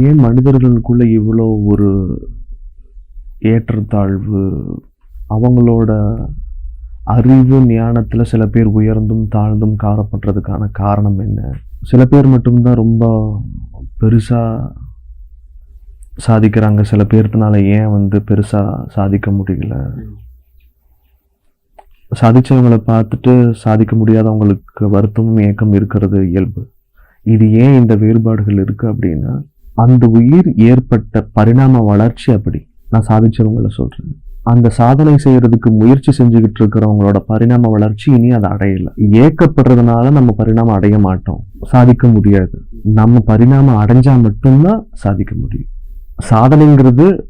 ஏன் மனிதர்களுக்குள்ள இவ்வளோ ஒரு ஏற்றத்தாழ்வு? அவங்களோட அறிவு ஞானத்தில் சில பேர் உயர்ந்தும் தாழ்ந்தும் காணப்படுறதுக்கான காரணம் என்ன? சில பேர் மட்டும்தான் ரொம்ப பெருசாக சாதிக்கிறாங்க. சில பேர்த்தினால ஏன் வந்து பெருசாக சாதிக்க முடியல? சாதிச்சவங்களை பார்த்துட்டு சாதிக்க முடியாதவங்களுக்கு வருத்தமும் ஏக்கம் இருக்கிறது இயல்பு. இது ஏன் இந்த வேறுபாடுகள் இருக்குது அப்படின்னா அந்த உயிர் ஏற்பட்ட பரிணாம வளர்ச்சி அப்படி. நான் சாதிச்சவங்கள சொல்றேன். அந்த சாதனை செய்யறதுக்கு முயற்சி செஞ்சுக்கிட்டு இருக்கிறவங்களோட பரிணாம வளர்ச்சி இனி அதை அடையல. ஏக்கப்படுறதுனால நம்ம பரிணாமம் அடைய மாட்டோம். சாதிக்க முடியாது. நம்ம பரிணாமம் அடைஞ்சா மட்டும்தான் சாதிக்க முடியும். சாதனைங்கிறது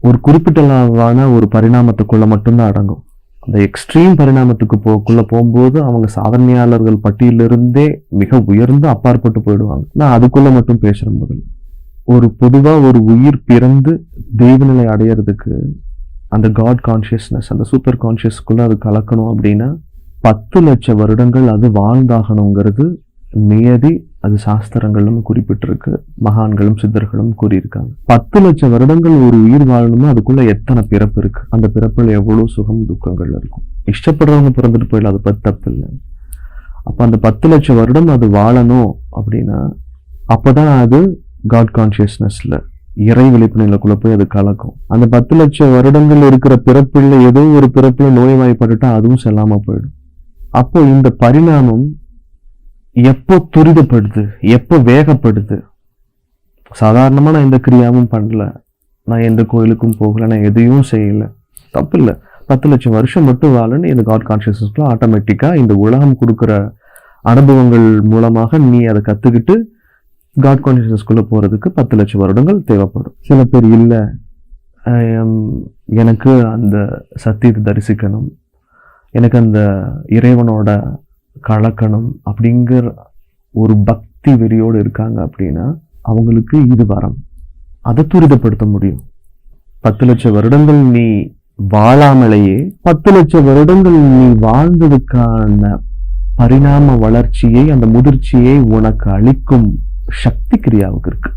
ஒரு குறிப்பிட்ட அளவான ஒரு பரிணாமத்துக்குள்ள மட்டும்தான் அடங்கும். அந்த எக்ஸ்ட்ரீம் பரிணாமத்துக்கு போக்குள்ள போகும்போது அவங்க சாதனையாளர்கள் பட்டியலிருந்தே மிக உயர்ந்து அப்பாற்பட்டு போயிடுவாங்க. நான் அதுக்குள்ள மட்டும் பேசுற முதல்ல. ஒரு பொதுவாக ஒரு உயிர் பிறந்து தெய்வநிலை அடையிறதுக்கு அந்த காட் கான்ஷியஸ்னஸ் அந்த சூப்பர் கான்ஷியஸ்க்குள்ளே அது கலக்கணும் அப்படின்னா பத்து லட்ச வருடங்கள் அது வாழ்ந்தாகணுங்கிறது நியதி அது சாஸ்திரங்களும் குறிப்பிட்டிருக்கு மகான்களும் சித்தர்களும் கூறியிருக்காங்க. பத்து லட்சம் வருடங்கள் ஒரு உயிர் வாழணும்னா அதுக்குள்ள எத்தனை பிறப்பு இருக்கு? அந்த பிறப்புல எவ்வளோ சுகம் துக்கங்கள் இருக்கும்? இஷ்டப்படுறவங்க பிறந்துட்டு போயிடலாம் அது பத்து தப்பு இல்லை. அப்போ அந்த பத்து லட்சம் வருடம் அது வாழணும் அப்படின்னா அப்போதான் அது காட் கான்சியஸ்னஸ்ல இறை விழிப்புணர்வுக்குள்ள போய் அது கலக்கும். அந்த பத்து லட்சம் வருடங்கள் இருக்கிற பிறப்பில் ஏதோ ஒரு பிறப்பில் நோய்வாய்ப்பட்டுட்டா அதுவும் செல்லாமல் போயிடும். அப்போ இந்த பரிணாமம் எப்போ துரிதப்படுது எப்போ வேகப்படுது? சாதாரணமாக நான் எந்த கிரியாவும் பண்ணல. நான் எந்த கோயிலுக்கும் போகலை நான் எதையும் செய்யல. தப்பு இல்லை பத்து லட்சம் வருஷம் மட்டும் வாழன்னு இந்த காட் கான்ஷியஸ்னஸ்லாம் ஆட்டோமேட்டிக்காக இந்த உலகம் கொடுக்குற அனுபவங்கள் மூலமாக நீ அதை கத்துக்கிட்டு காட் கான்சியஸ்னஸ்குள்ள போகிறதுக்கு பத்து லட்சம் வருடங்கள் தேவைப்படும். சில பேர் இல்லை எனக்கு அந்த சத்தியத்தை தரிசிக்கணும் எனக்கு அந்த இறைவனோட கலக்கணும் அப்படிங்கிற ஒரு பக்தி வெறியோடு இருக்காங்க அப்படின்னா அவங்களுக்கு இது வரம். அதை துரிதப்படுத்த முடியும். பத்து லட்சம் வருடங்கள் நீ வாழாமலேயே பத்து லட்சம் வருடங்கள் நீ வாழ்ந்ததுக்கான பரிணாம வளர்ச்சியை அந்த முதிர்ச்சியை உனக்கு அளிக்கும் சக்தி கிரியாவுக்கு இருக்குது